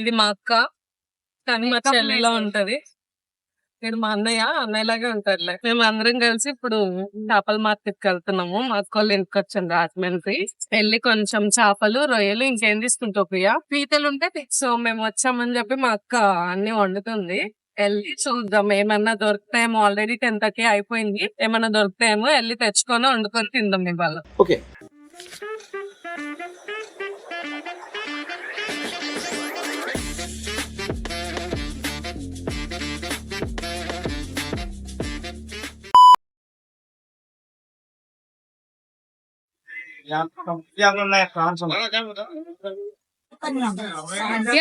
ఇది మా అక్క. కానీ మా చెల్లిలో ఉంటది. ఇది మా అన్నయ్య అన్నయ్యలాగే ఉంటారులే. మేము అందరం కలిసి ఇప్పుడు చేపల మార్కెట్కి వెళ్తున్నాము. మా అక్క వాళ్ళ ఇంటికి వచ్చాను రాజమండ్రి? వెళ్ళి కొంచెం చేపలు రొయ్యలు ఇంకేం తీసుకుంటావు ప్రియా? పీతలు ఉంటే సో మేము వచ్చామని చెప్పి మా అక్క అన్ని వండుతుంది. వెళ్ళి చూద్దాం. ఏమన్నా దొరుకుతాయేమో. ఆల్రెడీ టెన్ థర్టీ అయిపోయింది. ఏమన్నా దొరుకుతాయేమో వెళ్ళి తెచ్చుకొని వండుకొని తిందాం ఇవాళ. ఓకే.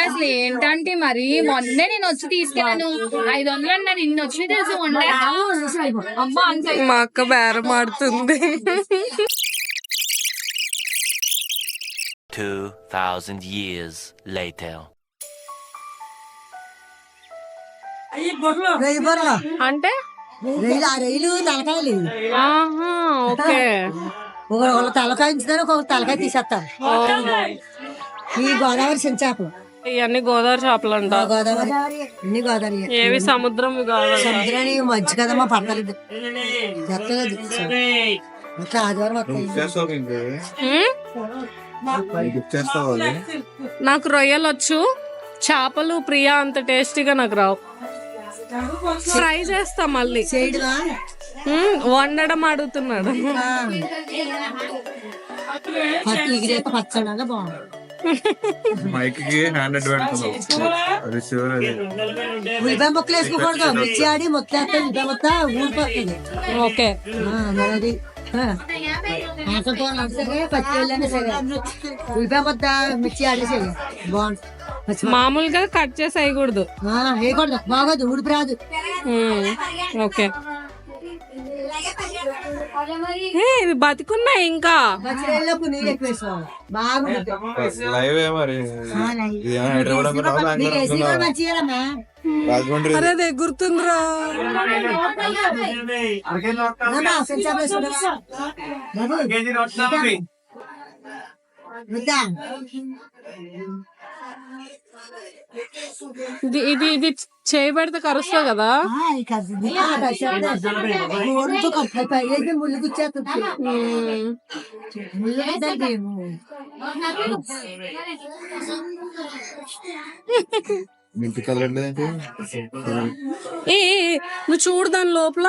అసలు ఏంటంటే మరి మొన్నే నేను వచ్చి తీసుకెళ్ళాను. ఐదు వందలు అన్నారు ఇన్ని వచ్చి తెలుసు మా అక్క బేరం ఆడుతుంది. 2,000 years later. అంటే? రైలు ఆహా ఓకే. ఒక వాళ్ళ తలకాయ ఉంచుతారు ఒక తలకాయ తీసేస్తారు ఈ గోదావరి చిన్న చేపలు. ఇవన్నీ గోదావరి చేపలు అంట గోదావరి అన్ని గోదావరి. ఏవి సముద్రం గోదావరి? సముద్రాన్ని మంచి కదమ్మా పడతలేదు చెత్తలేదు ఆదివారం? నాకు రొయ్యలు వచ్చు చేపలు ప్రియా అంత టేస్టీగా నాకు రావు. ఫ్రై చేస్తా మళ్ళీ. వండడం అడుగుతున్నాడు. పచ్చి ఎగిరేత పచ్చడాగా బాగుంది. మైక్కి హ్యాండ్ ఉల్లిపాయ ముక్కలు వేసుకోకూడదు. మిర్చి ఆడి మొత్తం ఉల్లిపాయ మొత్తం ఊడిపోతుంది. ఓకే. ఆ, మరి అది ఆ. ఆకలి కూరలు అంటే సరే పచ్చి వెళ్ళినా సరే. ఉల్లిపాయ మిర్చి ఆడేసేది బాగుంటుంది మామూలుగా కట్ చేసి వేయకూడదు. బాగోదు ఊడిపి రాదు. ఓకే. ఇవి బతికున్నాయి ఇంకా. నీళ్ళు ఎక్కువ ఇది ఇది ఇది చేయబడితే కరుస్తావు కదా? ఏ, నువ్వు చూడు దాని లోపల.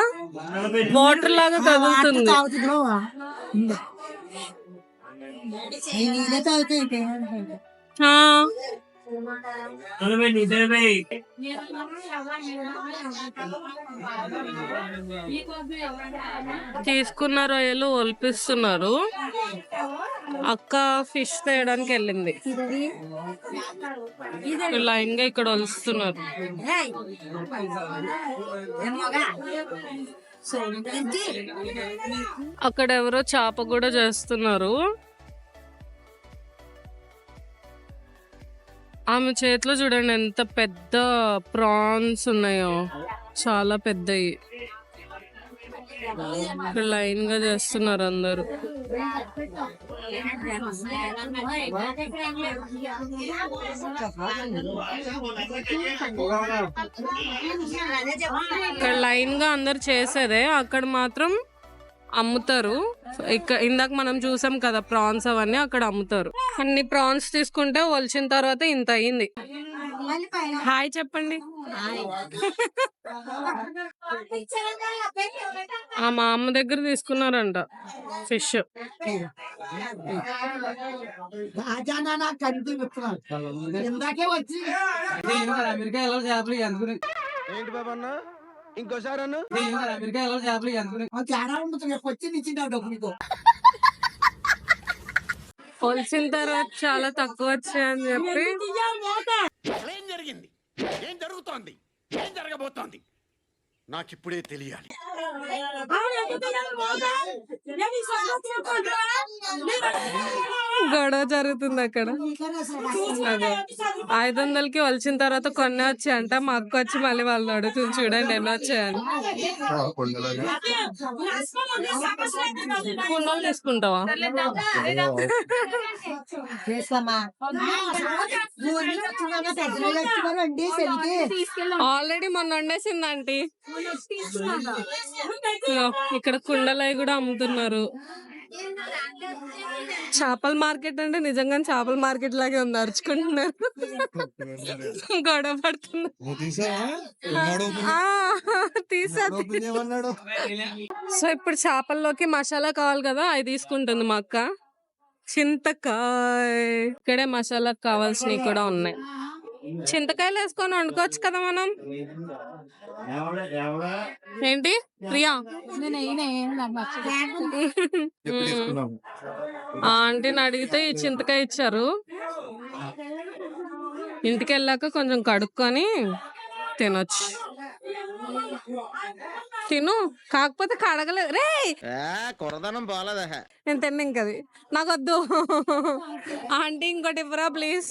వాటర్ లాగా కదులుతుంది. తాగుతుంది బావా. ఈ తీసుకున్న రొయ్యలు ఒలిపిస్తున్నారు. అక్క ఫిష్ తేయడానికి వెళ్ళింది. లైన్గా ఇక్కడ వలుస్తున్నారు అక్కడ ఎవరో చేప కూడా చేస్తున్నారు. ఆమె చేతిలో చూడండి ఎంత పెద్ద ప్రాన్స్ ఉన్నాయో. చాలా పెద్దవి ఇక్కడ లైన్గా చేస్తున్నారు అందరూ. ఇక్కడ లైన్గా అందరు చేసేదే. అక్కడ మాత్రం అమ్ముతారు. ఇక్కడ ఇందాక మనం చూసాం కదా ప్రాన్స్ అవన్నీ అక్కడ అమ్ముతారు. అన్ని ప్రాన్స్ తీసుకుంటే ఒలిచిన తర్వాత ఇంత అయింది. హాయ్ చెప్పండి. ఆ మా అమ్మ దగ్గర తీసుకున్నారంట ఫిష్. ఇందాకే వచ్చి ఇంకోసారి అన్న. అమెరికా వెళ్ళాలి తేడా ఉంటుంది డబ్బు నీకు తర్వాత చాలా తక్కువ వచ్చాయని చెప్పి. ఏం జరిగింది? ఏం జరుగుతోంది? ఏం జరగబోతోంది? నాకిప్పుడే తెలియాలి. గొడవ జరుగుతుంది అక్కడ. అదే. ఐదు వందలకి వలిచిన తర్వాత కొన్ని వచ్చాయంట. మా అక్క వచ్చి మళ్ళీ వాళ్ళు అడుగుతుంది చూడండి ఎన్ని వచ్చాయని. కుండలు తీసుకుంటావా? ఆల్రెడీ మొన్న వండేసింది ఆంటీ. ఇగో, ఇక్కడ కుండలవి కూడా అమ్ముతున్నారు. చేపల మార్కెట్ అంటే నిజంగా చేపల మార్కెట్ లాగే ఉంది అరుచుకుంటున్నారు. గొడవ పడుతున్నారు సో ఇప్పుడు చేపల్లోకి మసాలా కావాలి కదా అవి తీసుకుంటుంది మా అక్క. చింతకాయ. ఇక్కడే మసాలాకు కావాల్సినవి కూడా ఉన్నాయి. చింతకాయలు వేసుకొని వండుకోవచ్చు కదా మనం? ఏంటి? ప్రియా? ఆంటీని అడిగితే ఈ చింతకాయ ఇచ్చారు. ఇంటికి వెళ్ళాక కొంచెం కడుక్కొని తినొచ్చు. తిను. కాకపోతే కడగలేదు రే కొరదనం బాలదా. నేను తిన్నా ఇంకది. నాకు వద్దు ఆంటీ ఇంకోటి ఇవ్వరా ప్లీజ్?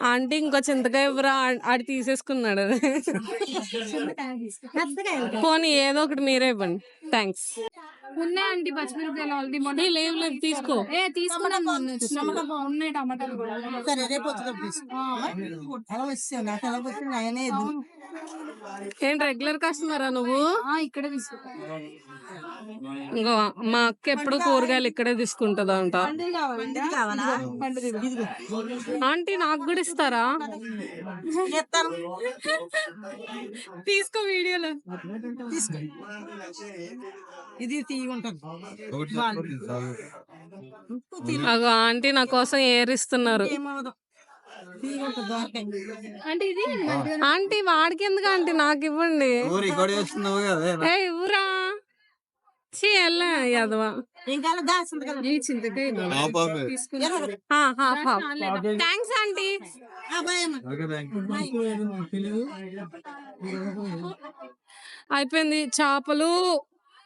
ఆంటీ ఇంకో చింతకాయ ఇవ్వరా? ఆడి తీసేసుకున్నాడు. అది పోనీ ఏదో ఒకటి మీరే ఇవ్వండి. థ్యాంక్స్ ఉన్నాయండి పచ్చిమిరపకాయలు ఆల్రెడీ మొన్న లేవు లేవు తీసుకో. ఏ తీసుకున్నాం మొన్న వచ్చినప్పుడు ఉన్నాయి టమాటాలు కూడా. సరే రేపు ఏంటి రెగ్యులర్ కస్టమరా నువ్వు? ఆ, ఇక్కడే తీసుకుంటాం. ఇంకో మా అక్క ఎప్పుడు కూరగాయలు ఇక్కడే తీసుకుంటది అంట ఆంటీ నాకు కూడా ఇస్తారా? తీసుకో వీడియోలో. ఇది అగో ఆంటీ నా కోసం ఏరిస్తున్నారు. ఆంటీ వాడికి ఎందుకు ఆంటీ? నాకు ఇవ్వండి. రికార్డ్ చేస్తున్నావు కదా ఏ ఇవ్వరా చీ యాదవా. ఈ చింతకాయ థ్యాంక్స్ ఆంటీ. అయిపోయింది. చేపలు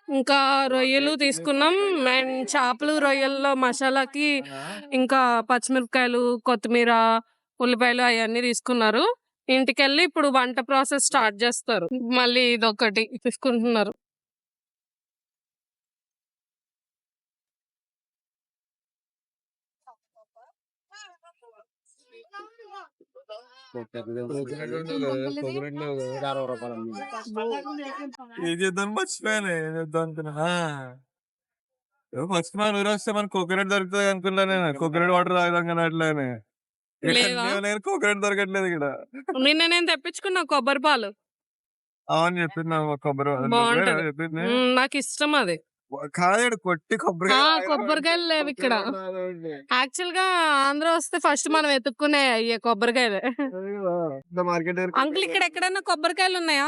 ఇంకా రొయ్యలు తీసుకున్నాం. అండ్ చేపలు రొయ్యల్లో మసాలాకి ఇంకా పచ్చిమిరపకాయలు కొత్తిమీర ఉల్లిపాయలు అవన్నీ తీసుకున్నారు. ఇంటికెళ్ళి ఇప్పుడు వంట ప్రాసెస్ స్టార్ట్ చేస్తారు. మళ్ళీ ఇదొకటి తీసుకుంటున్నారు. ఏం చేద్దాం? మర్చిపోయాను ఏం చేద్దాం అనుకున్నా. ఫస్ట్ మన ఊరు వస్తే మన కోకోనట్ దొరుకుతుంది అనుకున్నా నేను. కోకోనట్ వాటర్ తాగుదాం కానీ అట్లానే? కోకోనట్ దొరకట్లేదు ఇక్కడ. నిన్న నేను తెప్పించుకున్నా కొబ్బరి పాలు. అవును చెప్పింది కొబ్బరి. చెప్పింది నాకు ఇష్టం అది. కాదు కొట్టి ఆ, కొబ్బరికాయలు లేవు ఇక్కడ. యాక్చువల్గా ఆంధ్ర వస్తే ఫస్ట్ మనం ఎత్తుక్కునే అయ్యే కొబ్బరికాయలు. మార్కెట్ అంకుల్ ఇక్కడ ఎక్కడన్నా కొబ్బరికాయలు ఉన్నాయా?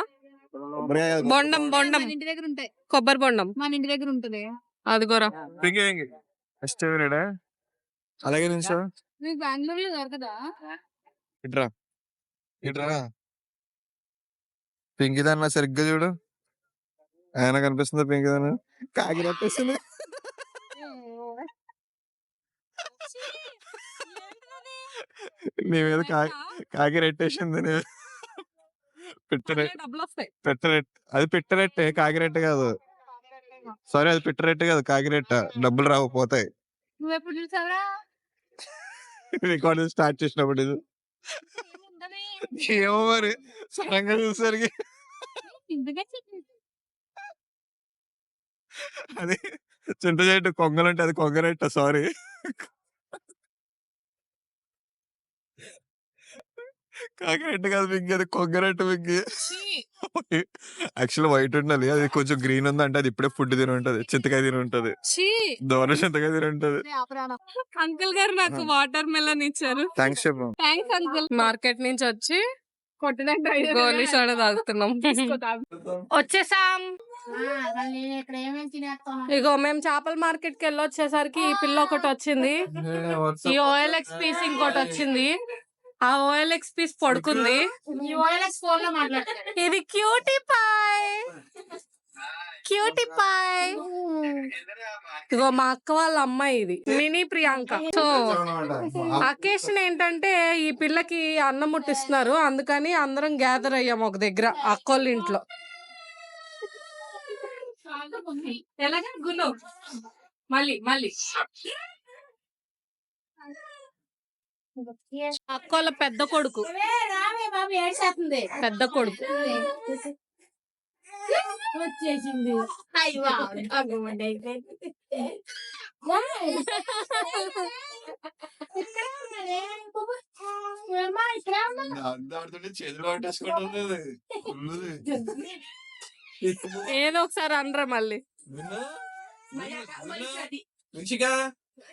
బొండం బొండం. మన ఇంటి దగ్గర ఉంటాయి. కొబ్బరి బొండం. మన ఇంటి దగ్గర ఉంటుంది. అదిగోరా. పింగి పింగి ఫస్ట్ ఎవరేడా అలాగే నిమిషం మీకు బెంగళూరులో దొరకదా? ఇట్రా. ఇట్రా. పింకి దాన్ని సరిగ్గా చూడు. ఆయన కనిపిస్తుందా పింకి దాన్ని కాకి కనిపిస్తుంది నీ మీద కాకి కాకి రెట్టేసింది నీ పెట్టరెట్ అది పిట్టరెట్టే కాకిరెట్ట కాదు. సారీ అది పిట్టరెట్ట కాదు కాకిరెట్ట. డబ్బులు రావు పోతాయి. నువ్వు ఎప్పుడు చూసావరా? రికార్డింగ్ స్టార్ట్ చేసినప్పుడు ఇది? ఏమో మరి సడన్గా చూసరికి అది చింత చెట్టు కొంగలంటే అది కొంగరెట్ట సారీ. కాకిరెట్ట కాదు మింగి అది కొంగరెట్ట మింగి. యాక్చువల్ వైట్ ఉండాలి అది కొంచెం గ్రీన్ ఉంది అంటే అది ఇప్పుడే ఫుడ్ తిని ఉంటది చింతకాయ తిని ఉంటది ఛీ! దోర చింతకాయ తిని ఉంటది అంకుల్ గారు నాకు వాటర్ మెలన్ ఇచ్చారు. థ్యాంక్స్ చెప్పు. Thanks uncle. మార్కెట్ నుంచి వచ్చి గోలీ సోడా తాగుతున్నాం. వచ్చేసాం. ఇగో మేము చేపల మార్కెట్కి వెళ్ళి వచ్చేసరికి ఈ పిల్ల ఒకటి వచ్చింది. ఈ ఓఎల్ఎక్స్ పీస్ ఇంకోటి వచ్చింది. ఆ ఓఎల్ఎక్స్ పీస్ పడుకుంది. ఈ ఓఎల్ఎక్స్ ఫోన్లో మాట్లాడతాను ఇది క్యూటీ పాయ్. క్యూటీ పాయ్. ఇగో మా అక్క వాళ్ళ అమ్మాయి ఇది. మినీ ప్రియాంక. సో అకేషన్ ఏంటంటే ఈ పిల్లకి అన్నం ముట్టిస్తున్నారు. అందుకని అందరం గ్యాదర్ అయ్యాం ఒక దగ్గర అక్కోళ్ళ ఇంట్లో. ఎలాగా? గును మళ్ళీ మళ్ళీ. అక్కోళ్ళ పెద్ద కొడుకు. రావే బాబు ఏడ్చేస్తుంది. పెద్ద కొడుకు. వచ్చేసింది. ఉన్నా. చేతులు పట్టేసుకుంటుంది. ఏదో ఒకసారి అనరా మళ్ళీ.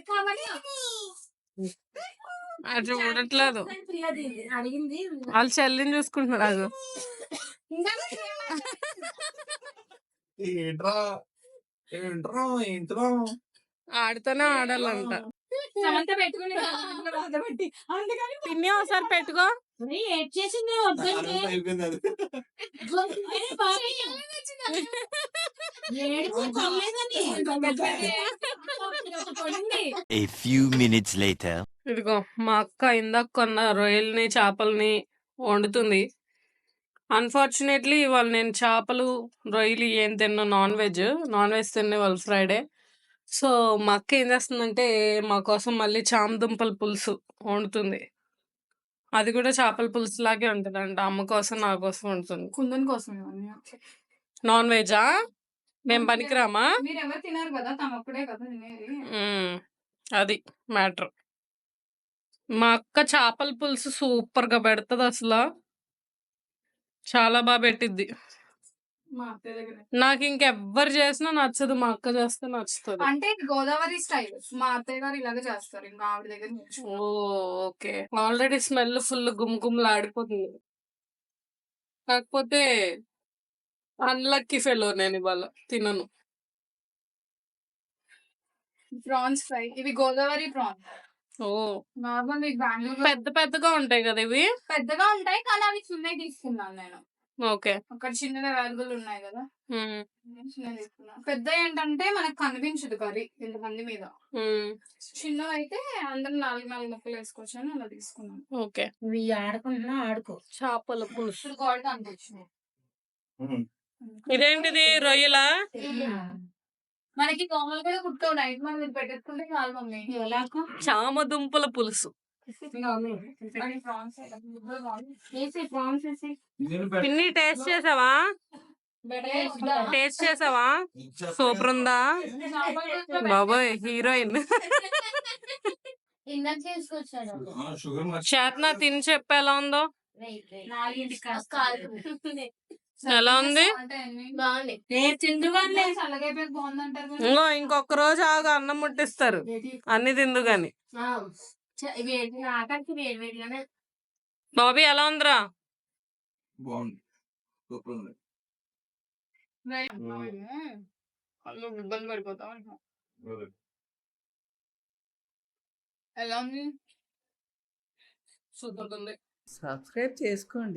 కాబట్టి అది చూడట్లేదు వాళ్ళు చెల్లిని చూసుకుంటున్నారు ఏంట్రా? ఏంట్రా? ఏంట్రా? ఆడితేనే ఆడాలంట. పిన్ని ఒకసారి పెట్టుకో. ఏడ్ చేసింది ఇదిగో మా అక్క ఇందాక కొన్న రొయ్యల్ని చేపల్ని వండుతుంది. అన్ఫార్చునేట్లీ ఇవాళ నేను చేపలు రొయ్యలు ఏం తిన్నా నాన్ వెజ్ నాన్ వెజ్ తిన్నే వాళ్ళు ఫ్రైడే సో మా అక్క ఏం చేస్తుందంటే మా కోసం మళ్ళీ చామదుంపల పులుసు వండుతుంది. అది కూడా చేపల పులుసు లాగే ఉంటుందంట. అమ్మ కోసం నా కోసం ఉంటుంది. కుందన్ కోసం నాన్ వెజా? మేము పనికిరామా మీరు ఎవరు తినారు కదా కదా. అది మ్యాటర్. మా అక్క చేపల పులుసు సూపర్గా పెడతది అసలు చాలా బాగా పెట్టిద్ది. నాకు ఇంకెవ్వరు చేసినా నచ్చదు మా అక్క చేస్తే నచ్చుతుంది. అంటే గోదావరి స్టైల్. మా అత్తయ్య గారు ఇలాగే చేస్తారు ఇంకా ఆవిడ దగ్గర. ఓ ఓకే. ఆల్రెడీ స్మెల్ ఫుల్ గుమ్ ఆడిపోతుంది కాకపోతే అన్లక్కీ ఫెలో నేను ఇవాళ తినను. Prawns fry. ఇవి గోదావరి ప్రాన్. ఓ. నార్మల్ మీకు బెంగళూరు పెద్ద పెద్దగా ఉంటాయి కదా ఇవి? పెద్దగా ఉంటాయి కానీ అవి చిన్నవి తీసుకున్నాను నేను. ఓకే. అక్కడ చిన్నవి అవైలబుల్ ఉన్నాయి కదా. తీసుకున్నాను పెద్ద ఏంటంటే మనకు కనిపించదు కర్రీ ఇంతమంది మీద. చిన్నవి అయితే అందరం నాలుగు నాలుగు ముక్కలు వేసుకోవచ్చని అలా తీసుకున్నాను. ఓకే. నువ్వు ఆడుకుంటున్నా ఆడుకో. చేపల పులుసు. గోల్డ్ అనిపించింది ఇదేంటిది? రొయ్యలా? మనకి కామన్గా కుట్టుకో నైట్ మనం ఇది పెట్టేసుకుంటే చాలు మమ్మీ. ఎలాగో చామదుంపల పులుసు. పిన్ని టేస్ట్ చేసావా? టేస్ట్ చేసావా? సూపర్ ఉందా? బాబోయ్ హీరోయిన్. చేతన తిని చెప్పు ఎలా ఉందో? ఎలా ఉంది? ఇంకో ఇంకొక రోజు ఆగు అన్నం ముట్టిస్తారు. అన్ని తిందు గాని వేడి ఆఖరికి వేడి వేడిగానే బాబీ ఎలా ఉందిరా? బాగుంది. సూపర్ ఉంది. కళ్ళు ఇబ్బంది ఎలా ఉంది? సూపర్ ఉంది. సబ్స్క్రైబ్ చేసుకోండి.